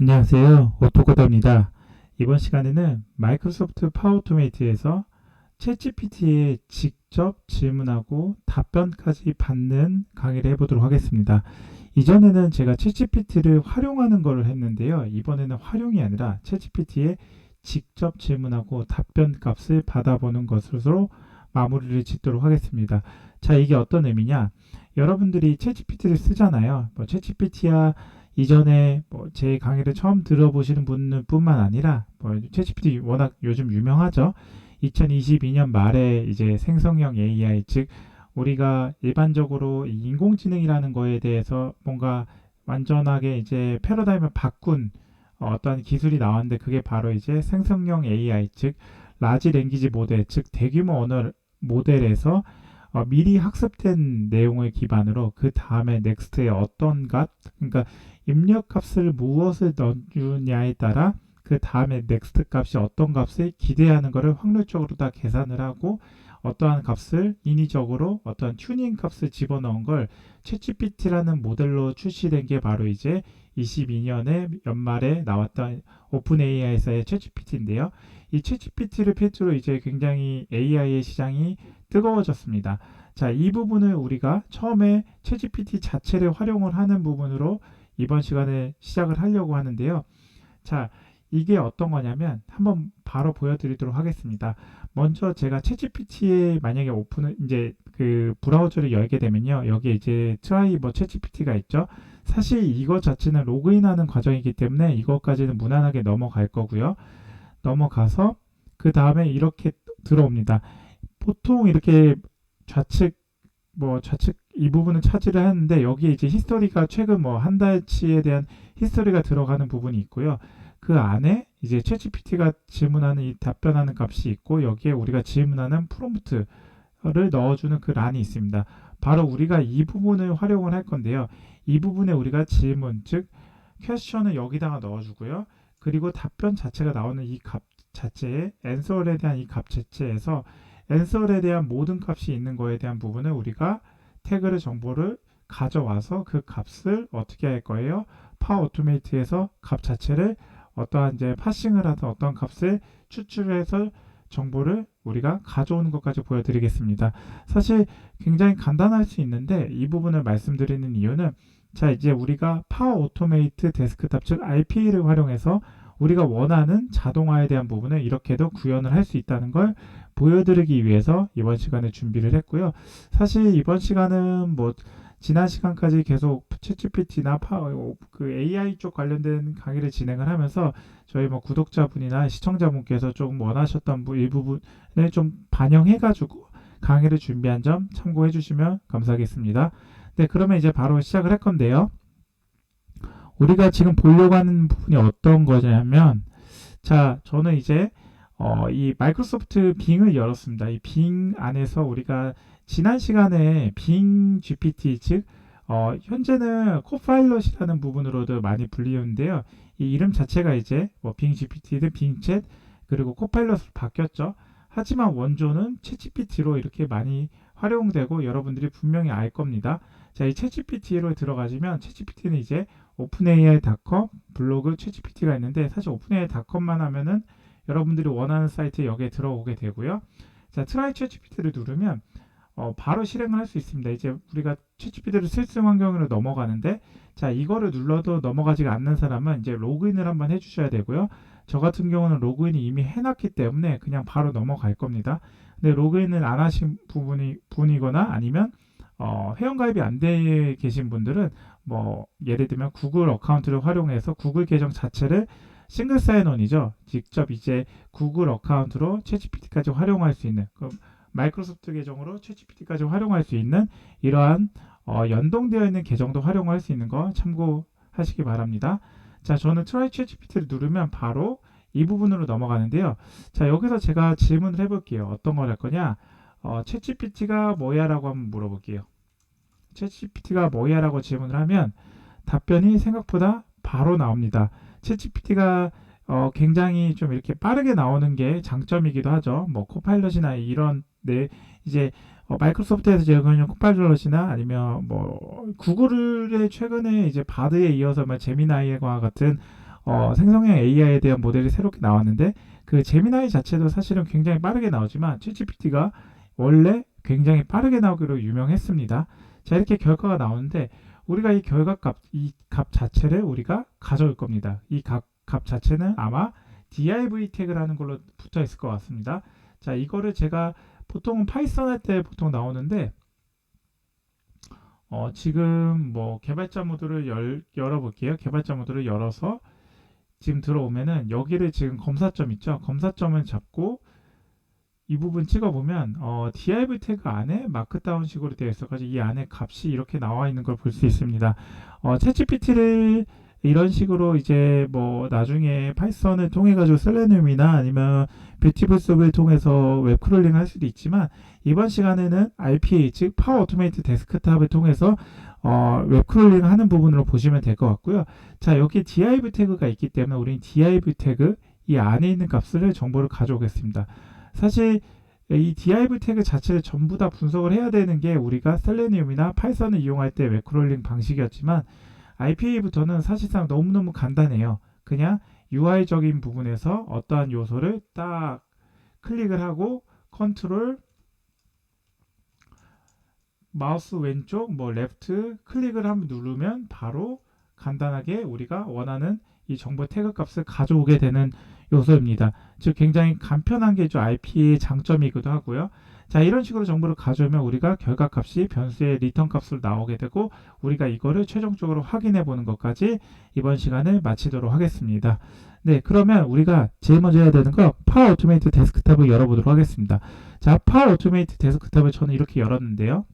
안녕하세요. 오토코더입니다. 이번 시간에는 마이크로소프트 파워토메이트에서 챗GPT에 직접 질문하고 답변까지 받는 강의를 해보도록 하겠습니다. 이전에는 제가 챗GPT를 활용하는 걸 했는데요. 이번에는 활용이 아니라 챗GPT에 직접 질문하고 답변 값을 받아보는 것으로 마무리를 짓도록 하겠습니다. 자, 이게 어떤 의미냐? 여러분들이 챗GPT를 쓰잖아요. 뭐 챗GPT야 이전에 뭐 제 강의를 처음 들어보시는 분뿐만 아니라 뭐 챗GPT 워낙 요즘 유명하죠. 2022년 말에 이제 생성형 AI 즉 우리가 일반적으로 이 인공지능이라는 거에 대해서 뭔가 완전하게 이제 패러다임을 바꾼 어떤 기술이 나왔는데 그게 바로 이제 생성형 AI 즉 라지 랭귀지 모델 즉 대규모 언어 모델에서 어, 미리 학습된 내용을 기반으로 그 다음에 넥스트에 어떤 값 그러니까 입력 값을 무엇을 넣느냐에 따라 그 다음에 넥스트 값이 어떤 값을 기대하는 것을 확률적으로 다 계산을 하고 어떠한 값을 인위적으로 어떤 튜닝 값을 집어넣은 걸 챗GPT라는 모델로 출시된 게 바로 이제 22년에 연말에 나왔던 오픈 AI에서의 챗GPT인데요. 이 챗GPT를 필두로 이제 굉장히 AI의 시장이 뜨거워졌습니다. 자, 이 부분을 우리가 처음에 챗GPT 자체를 활용을 하는 부분으로 이번 시간에 시작을 하려고 하는데요. 자, 이게 어떤 거냐면 한번 바로 보여드리도록 하겠습니다. 먼저 제가 챗GPT에 만약에 오픈을 이제 그 브라우저를 열게 되면요. 여기에 이제 트라이 뭐 챗GPT가 있죠. 사실 이것 자체는 로그인하는 과정이기 때문에 이것까지는 무난하게 넘어갈 거고요. 넘어가서 그 다음에 이렇게 들어옵니다. 보통 이렇게 좌측 뭐 좌측 이 부분은 차지를 하는데 여기에 이제 히스토리가 최근 뭐 한 달치에 대한 히스토리가 들어가는 부분이 있고요. 그 안에 이제 챗GPT가 질문하는 이 답변하는 값이 있고 여기에 우리가 질문하는 프롬프트를 넣어주는 그 란이 있습니다. 바로 우리가 이 부분을 활용을 할 건데요. 이 부분에 우리가 질문 즉 퀘스천을 여기다가 넣어주고요. 그리고 답변 자체가 나오는 이 값 자체에 앤서에 대한 이 값 자체에서 앤서에 대한 모든 값이 있는 거에 대한 부분을 우리가 태그를 정보를 가져와서 그 값을 어떻게 할 거예요? 파워 오토메이트에서 값 자체를 어떠한 이제 파싱을 하던 어떤 값을 추출해서 정보를 우리가 가져오는 것까지 보여드리겠습니다. 사실 굉장히 간단할 수 있는데 이 부분을 말씀드리는 이유는 자 이제 우리가 파워 오토메이트 데스크탑 즉 RP를 활용해서 우리가 원하는 자동화에 대한 부분을 이렇게도 구현을 할 수 있다는 걸 보여드리기 위해서 이번 시간에 준비를 했고요. 사실 이번 시간은 뭐 지난 시간까지 계속 챗GPT나 파워 그 AI 쪽 관련된 강의를 진행을 하면서 저희 뭐 구독자분이나 시청자분께서 조금 원하셨던 일부분을 좀 반영해가지고 강의를 준비한 점 참고해 주시면 감사하겠습니다. 네, 그러면 이제 바로 시작을 할 건데요. 우리가 지금 보려고 하는 부분이 어떤 거냐면, 자, 저는 이제 어, 이 마이크로소프트 빙을 열었습니다. 이 빙 안에서 우리가 지난 시간에 빙 GPT 즉 어, 현재는 코파일럿이라는 부분으로도 많이 불리는데요. 이 이름 자체가 이제 뭐 빙 GPT든 빙챗 그리고 코파일럿으로 바뀌었죠. 하지만 원조는 챗GPT로 이렇게 많이 활용되고 여러분들이 분명히 알 겁니다. 자, 이 챗GPT로 들어가시면 챗GPT는 이제 오픈AI.com 블로그 챗GPT가 있는데 사실 오픈AI.com만 하면은 여러분들이 원하는 사이트에 여기에 들어오게 되고요. 자, 트라이 챗GPT를 누르면 어, 바로 실행을 할 수 있습니다. 이제 우리가 챗GPT를 실습 환경으로 넘어가는데 자, 이거를 눌러도 넘어가지가 않는 사람은 이제 로그인을 한번 해 주셔야 되고요. 저 같은 경우는 로그인이 이미 해놨기 때문에 그냥 바로 넘어갈 겁니다. 근데 로그인을 안 하신 부분이 분이거나 아니면 어, 회원가입이 안 돼 계신 분들은 뭐 예를 들면 구글 어카운트를 활용해서 구글 계정 자체를 싱글 사인온이죠. 직접 이제 구글 어카운트로 챗GPT까지 활용할 수 있는 그 마이크로소프트 계정으로 챗GPT까지 활용할 수 있는 이러한 어, 연동되어 있는 계정도 활용할 수 있는 거 참고하시기 바랍니다. 자, 저는 트라이 챗GPT를 누르면 바로 이 부분으로 넘어가는데요. 자, 여기서 제가 질문을 해볼게요. 어떤 걸 할 거냐? 어, 챗GPT가 뭐야라고 한번 물어볼게요. 챗GPT가 뭐야라고 질문을 하면 답변이 생각보다 바로 나옵니다. 챗GPT가 어, 굉장히 좀 이렇게 빠르게 나오는 게 장점이기도 하죠. 뭐 코파일럿이나 이런 네 이제 어, 마이크로소프트에서 제공하는 코파일럿이나 아니면 뭐 구글의 최근에 이제 바드에 이어서 뭐 제미나이와 같은 어, 생성형 AI에 대한 모델이 새롭게 나왔는데 그 제미나이 자체도 사실은 굉장히 빠르게 나오지만 챗GPT가 원래 굉장히 빠르게 나오기로 유명했습니다. 자 이렇게 결과가 나오는데 우리가 이 결과값 이 값 자체를 우리가 가져올 겁니다. 이값 자체는 아마 div 태그라는 걸로 붙어 있을 것 같습니다. 자 이거를 제가 보통은 파이썬 할 때 보통 나오는데 어, 지금 뭐 개발자 모드를 열, 열어볼게요. 개발자 모드를 열어서 지금 들어오면은 여기를 지금 검사점 있죠. 검사점을 잡고 이 부분 찍어보면 어, div 태그 안에 마크다운 식으로 되어 있어가지고 이 안에 값이 이렇게 나와 있는 걸 볼 수 있습니다. 어, 챗GPT를 이런 식으로 이제 뭐 나중에 파이썬을 통해 가지고 셀레늄이나 아니면 뷰티풀 수업을 통해서 웹 크롤링 할 수도 있지만 이번 시간에는 RPA 즉 파워 오토메이트 데스크탑을 통해서 어, 웹 크롤링 하는 부분으로 보시면 될 것 같고요. 자 여기 div 태그가 있기 때문에 우리는 div 태그 이 안에 있는 값을 정보를 가져오겠습니다. 사실 이 div 태그 자체를 전부 다 분석을 해야 되는 게 우리가 셀레늄이나 파이썬을 이용할 때 웹 크롤링 방식이었지만 IPA부터는 사실상 너무너무 간단해요. 그냥 UI적인 부분에서 어떠한 요소를 딱 클릭을 하고 컨트롤 마우스 왼쪽 뭐 레프트 클릭을 한번 누르면 바로 간단하게 우리가 원하는 이 정보 태그 값을 가져오게 되는 요소입니다. 즉 굉장히 간편한 게 좀 IP의 장점이기도 하고요. 자 이런 식으로 정보를 가져오면 우리가 결과값이 변수의 리턴 값으로 나오게 되고 우리가 이거를 최종적으로 확인해 보는 것까지 이번 시간을 마치도록 하겠습니다. 네 그러면 우리가 제일 먼저 해야 되는 거 파워 오토메이트 데스크탑을 열어보도록 하겠습니다. 자 파워 오토메이트 데스크탑을 저는 이렇게 열었는데요.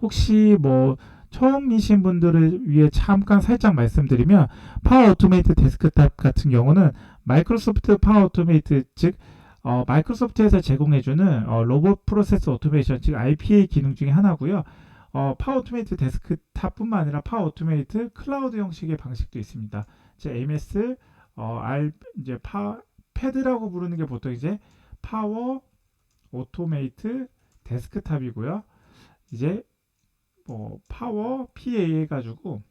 혹시 뭐 처음이신 분들을 위해 잠깐 살짝 말씀드리면 파워 오토메이트 데스크탑 같은 경우는 마이크로소프트 파워 오토메이트 즉 어, 마이크로소프트에서 제공해주는 어, 로봇 프로세스 오토메이션 즉 RPA 기능 중에 하나고요. 어, 파워 오토메이트 데스크탑뿐만 아니라 파워 오토메이트 클라우드 형식의 방식도 있습니다. 제 MS 어, R 이제 파 패드라고 부르는 게 보통 이제 파워 오토메이트 데스크탑이고요. 이제 뭐 파워 PA 해가지고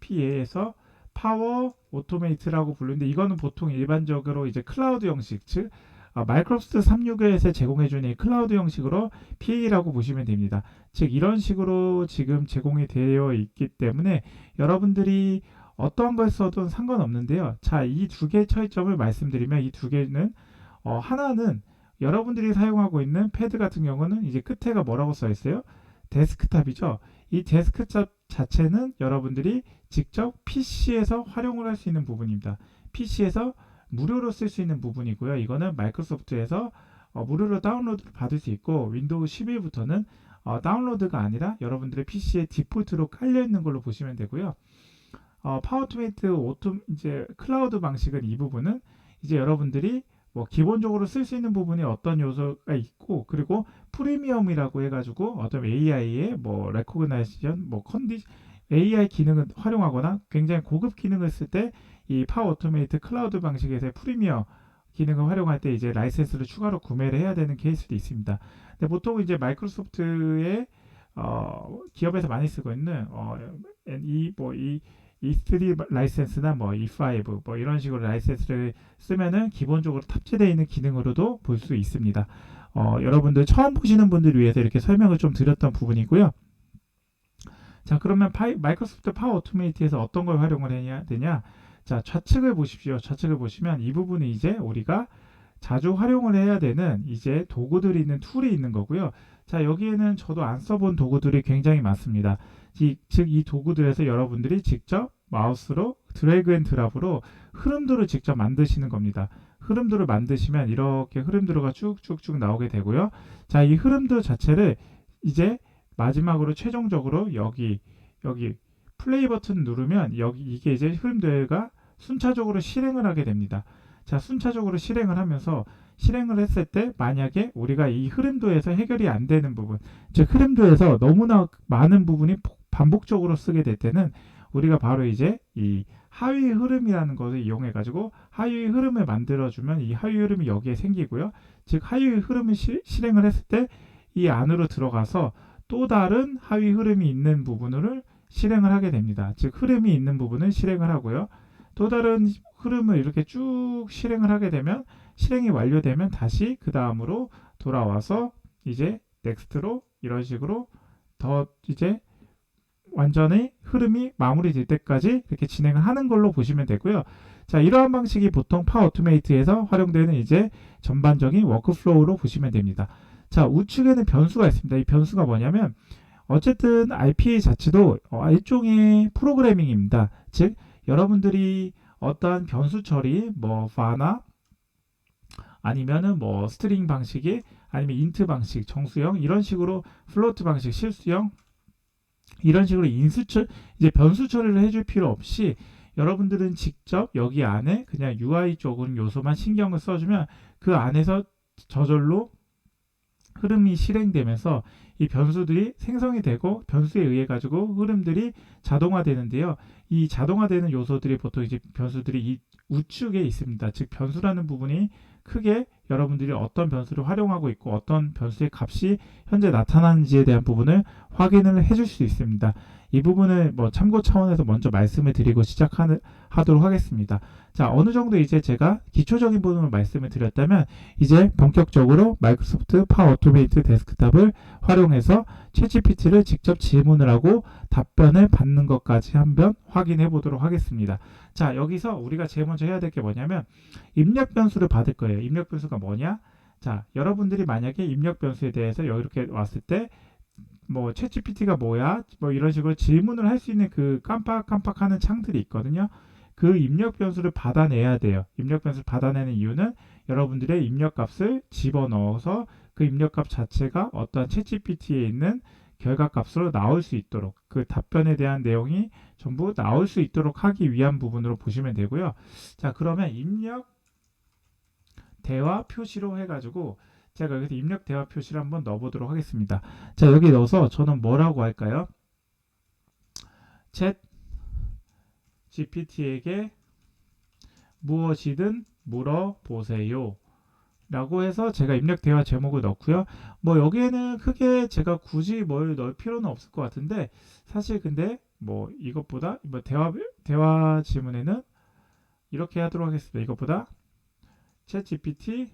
PA에서 파워 오토메이트라고 부르는데 이거는 보통 일반적으로 이제 클라우드 형식 즉 어, 마이크로소프트 365에서 제공해주는 클라우드 형식으로 PA라고 보시면 됩니다. 즉 이런 식으로 지금 제공이 되어 있기 때문에 여러분들이 어떠한 걸 써도 상관없는데요. 자, 이 두개 차이점을 말씀드리면 이 두 개는 어, 하나는 여러분들이 사용하고 있는 패드 같은 경우는 이제 끝에가 뭐라고 써 있어요? 데스크탑이죠. 이 데스크탑 자체는 여러분들이 직접 PC에서 활용을 할 수 있는 부분입니다. PC에서 무료로 쓸 수 있는 부분이고요. 이거는 마이크로소프트에서 어, 무료로 다운로드 받을 수 있고 윈도우 11부터는 어, 다운로드가 아니라 여러분들의 PC에 디폴트로 깔려 있는 걸로 보시면 되고요. 어, 파워토메이트 오토 이제 클라우드 방식은 이 부분은 이제 여러분들이 뭐 기본적으로 쓸 수 있는 부분이 어떤 요소가 있고 그리고 프리미엄이라고 해가지고 어떤 AI의 뭐 레코그나이션 뭐 컨디 AI 기능을 활용하거나 굉장히 고급 기능을 쓸 때 이 파워 오토메이트 클라우드 방식에서의 프리미엄 기능을 활용할 때 이제 라이센스를 추가로 구매를 해야 되는 케이스도 있습니다. 근데 보통 이제 마이크로소프트의 어, 기업에서 많이 쓰고 있는 어, 이뭐이 E3 라이센스나 뭐 E5 뭐 이런 식으로 라이센스를 쓰면은 기본적으로 탑재되어 있는 기능으로도 볼 수 있습니다. 어, 여러분들 처음 보시는 분들을 위해서 이렇게 설명을 좀 드렸던 부분이고요. 자 그러면 파이, 마이크로소프트 파워 오토메이트에서 어떤 걸 활용을 해야 되냐 자 좌측을 보십시오 좌측을 보시면 이 부분이 이제 우리가 자주 활용을 해야 되는 이제 도구들이 있는 툴이 있는 거고요 자 여기에는 저도 안 써본 도구들이 굉장히 많습니다 즉 이 도구들에서 여러분들이 직접 마우스로 드래그 앤 드랍으로 흐름도를 직접 만드시는 겁니다 흐름도를 만드시면 이렇게 흐름도가 쭉쭉쭉 나오게 되고요 자 이 흐름도 자체를 이제 마지막으로 최종적으로 여기 여기 플레이 버튼 누르면 여기 이게 이제 흐름대가 순차적으로 실행을 하게 됩니다. 자, 순차적으로 실행을 하면서 실행을 했을 때 만약에 우리가 이 흐름도에서 해결이 안 되는 부분, 즉 흐름도에서 너무나 많은 부분이 반복적으로 쓰게 될 때는 우리가 바로 이제 이 하위 흐름이라는 것을 이용해 가지고 하위 흐름을 만들어 주면 이 하위 흐름이 여기에 생기고요. 즉 하위 흐름을 시, 실행을 했을 때 이 안으로 들어가서 또 다른 하위 흐름이 있는 부분을 실행을 하게 됩니다. 즉 흐름이 있는 부분을 실행을 하고요. 또 다른 흐름을 이렇게 쭉 실행을 하게 되면 실행이 완료되면 다시 그 다음으로 돌아와서 이제 넥스트로 이런 식으로 더 이제 완전히 흐름이 마무리될 때까지 이렇게 진행을 하는 걸로 보시면 되고요. 자, 이러한 방식이 보통 파워토메이트에서 활용되는 이제 전반적인 워크플로우로 보시면 됩니다. 자, 우측에는 변수가 있습니다. 이 변수가 뭐냐면 어쨌든 RPA 자체도 어, 일종의 프로그래밍입니다. 즉, 여러분들이 어떠한 변수 처리, 뭐 fa나 아니면은 뭐 스트링 방식이 아니면 인트 방식, 정수형 이런 식으로 플로트 방식, 실수형 이런 식으로 인수 처 이제 변수 처리를 해줄 필요 없이 여러분들은 직접 여기 안에 그냥 UI 쪽은 요소만 신경을 써주면 그 안에서 저절로 흐름이 실행되면서 이 변수들이 생성이 되고 변수에 의해 가지고 흐름들이 자동화되는데요. 이 자동화되는 요소들이 보통 이제 변수들이 이 우측에 있습니다. 즉 변수라는 부분이 크게 여러분들이 어떤 변수를 활용하고 있고 어떤 변수의 값이 현재 나타나는지에 대한 부분을 확인을 해줄 수 있습니다. 이 부분을 뭐 참고 차원에서 먼저 말씀을 드리고 시작하도록 하겠습니다. 자, 어느 정도 이제 제가 기초적인 부분을 말씀을 드렸다면 이제 본격적으로 마이크로소프트 파워 오토메이트 데스크탑을 활용해서 챗GPT를 직접 질문을 하고 답변을 받는 것까지 한번 확인해 보도록 하겠습니다. 자, 여기서 우리가 제일 먼저 해야 될 게 뭐냐면 입력 변수를 받을 거예요. 입력 변수가 뭐냐? 자, 여러분들이 만약에 입력 변수에 대해서 이렇게 왔을 때뭐 챗GPT가 뭐야? 뭐 이런 식으로 질문을 할 수 있는 그 깜빡깜빡하는 창들이 있거든요. 그 입력 변수를 받아내야 돼요. 입력 변수를 받아내는 이유는 여러분들의 입력 값을 집어넣어서 그 입력 값 자체가 어떠한 챗GPT에 있는 결과 값으로 나올 수 있도록 그 답변에 대한 내용이 전부 나올 수 있도록 하기 위한 부분으로 보시면 되고요. 자, 그러면 입력 대화 표시로 해가지고 제가 여기서 입력 대화 표시를 한번 넣어보도록 하겠습니다. 자, 여기 넣어서 저는 뭐라고 할까요? 챗 GPT에게 무엇이든 물어보세요. 라고 해서 제가 입력 대화 제목을 넣고요. 뭐 여기에는 크게 제가 굳이 뭘 넣을 필요는 없을 것 같은데 사실 근데 뭐 이것보다 뭐 대화 대화 질문에는 이렇게 하도록 하겠습니다. 이것보다 챗 GPT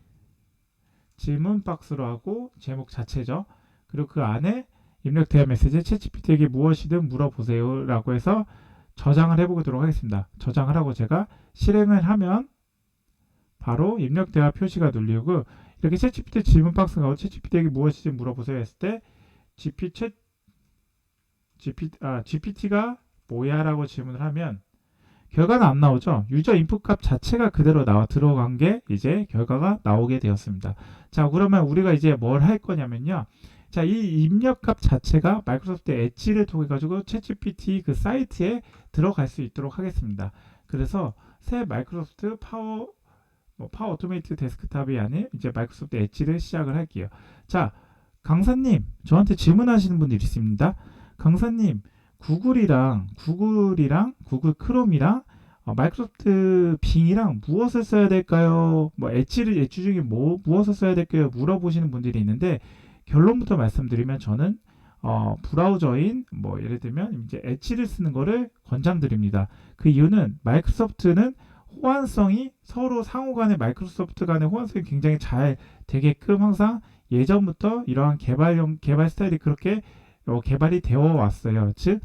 질문 박스로 하고 제목 자체죠. 그리고 그 안에 입력 대화 메시지 챗 GPT에게 무엇이든 물어보세요라고 해서 저장을 해보도록 하겠습니다. 저장을 하고 제가 실행을 하면 바로 입력 대화 표시가 눌리고 이렇게 챗 GPT 질문 박스가 챗 GPT에게 무엇이든 물어보세요 했을 때 GP 챗 GPT, 아, GPT가 뭐야라고 질문을 하면 결과는 안 나오죠. 유저 인풋 값 자체가 그대로 나와 들어간 게 이제 결과가 나오게 되었습니다. 자, 그러면 우리가 이제 뭘 할 거냐면요. 자, 이 입력 값 자체가 마이크로소프트 엣지를 통해 가지고 챗GPT 그 사이트에 들어갈 수 있도록 하겠습니다. 그래서 새 마이크로소프트 파워 뭐 파워 오토메이트 데스크탑이 아닌 이제 마이크로소프트 엣지를 시작을 할게요. 자, 강사님, 저한테 질문하시는 분들이 있습니다. 강사님, 구글이랑 구글이랑 구글 크롬이랑 어, 마이크로소프트 빙이랑 무엇을 써야 될까요? 뭐 엣지를 엣지 중에 뭐 무엇을 써야 될까요? 물어보시는 분들이 있는데 결론부터 말씀드리면 저는 어, 브라우저인 뭐 예를 들면 이제 엣지를 쓰는 거를 권장드립니다. 그 이유는 마이크로소프트는 호환성이 서로 상호 간의 마이크로소프트 간의 호환성이 굉장히 잘 되게끔 항상 예전부터 이러한 개발형 개발 스타일이 그렇게 어, 개발이 되어 왔어요. 즉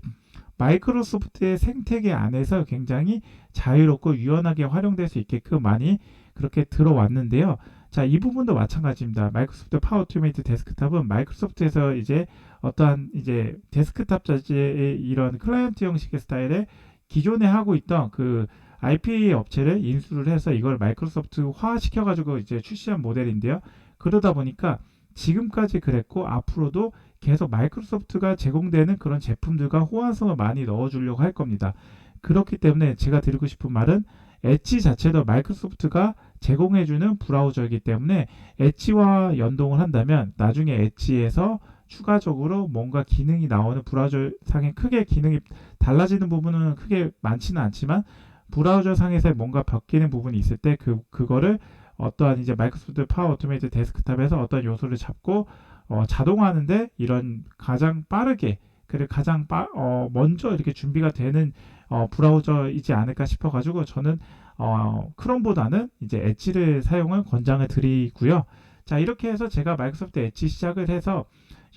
마이크로소프트의 생태계 안에서 굉장히 자유롭고 유연하게 활용될 수 있게끔 많이 그렇게 들어왔는데요. 자, 이 부분도 마찬가지입니다. 마이크로소프트 파워 투메이트 데스크탑은 마이크로소프트에서 이제 어떠한 이제 데스크탑 자체의 이런 클라이언트 형식의 스타일에 기존에 하고 있던 그 IPA 업체를 인수를 해서 이걸 마이크로소프트화 시켜가지고 이제 출시한 모델인데요. 그러다 보니까 지금까지 그랬고 앞으로도 계속 마이크로소프트가 제공되는 그런 제품들과 호환성을 많이 넣어주려고 할 겁니다. 그렇기 때문에 제가 드리고 싶은 말은 엣지 자체도 마이크로소프트가 제공해주는 브라우저이기 때문에 엣지와 연동을 한다면 나중에 엣지에서 추가적으로 뭔가 기능이 나오는 브라우저 상에 크게 기능이 달라지는 부분은 크게 많지는 않지만 브라우저 상에서 뭔가 바뀌는 부분이 있을 때 그 그거를 어떠한 이제 마이크로소프트 파워 오토메이트 데스크탑에서 어떤 요소를 잡고 어, 자동화하는데 이런 가장 빠르게 그리고 가장 빠, 어, 먼저 이렇게 준비가 되는 어, 브라우저이지 않을까 싶어가지고 저는 어, 크롬보다는 이제 엣지를 사용을 권장을 드리고요. 자 이렇게 해서 제가 마이크로소프트 엣지 시작을 해서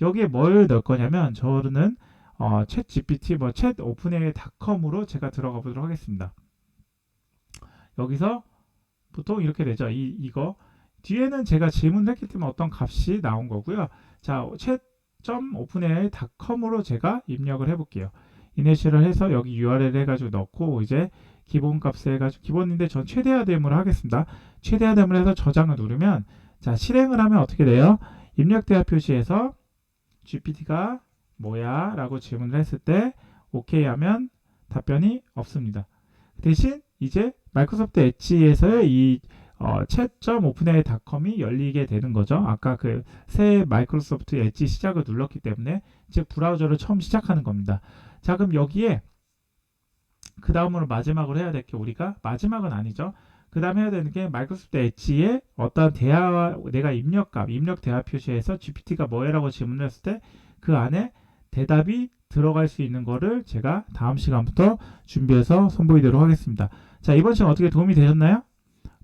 여기에 뭘 넣을 거냐면 저는 어, 챗 GPT 뭐챗 오픈AI닷컴으로 제가 들어가 보도록 하겠습니다. 여기서 보통 이렇게 되죠. 이 이거 뒤에는 제가 질문을 했기 때문에 어떤 값이 나온 거고요. 자, chat.openai.com으로 제가 입력을 해볼게요. 이니셜을 해서 여기 URL 해가지고 넣고 이제 기본 값을 해가지고 기본인데 전 최대화됨으로 하겠습니다. 최대화됨을 해서 저장을 누르면 자 실행을 하면 어떻게 돼요? 입력대화 표시에서 GPT가 뭐야? 라고 질문을 했을 때 오케이 하면 답변이 없습니다. 대신 이제 마이크로소프트 엣지에서의 이 어, chat.openai.com이 열리게 되는 거죠. 아까 그 새 마이크로소프트 엣지 시작을 눌렀기 때문에 즉 브라우저를 처음 시작하는 겁니다. 자, 그럼 여기에 그 다음으로 마지막으로 해야 될 게 우리가 마지막은 아니죠. 그 다음 해야 되는 게 마이크로소프트 엣지에 어떤 대화 내가 입력값, 입력 대화 표시에서 GPT가 뭐예라고 질문을 했을 때 그 안에 대답이 들어갈 수 있는 거를 제가 다음 시간부터 준비해서 선보이도록 하겠습니다. 자, 이번 시간 어떻게 도움이 되셨나요?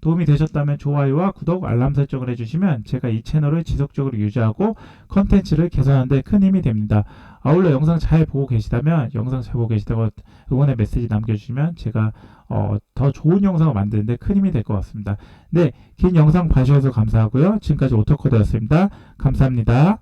도움이 되셨다면 좋아요와 구독, 알람 설정을 해주시면 제가 이 채널을 지속적으로 유지하고 컨텐츠를 개선하는 데 큰 힘이 됩니다. 아울러 영상 잘 보고 계시다면 영상 잘 보고 계시다고 응원의 메시지 남겨주시면 제가 어, 더 좋은 영상을 만드는데 큰 힘이 될 것 같습니다. 네, 긴 영상 봐주셔서 감사하고요. 지금까지 오토코드였습니다. 감사합니다.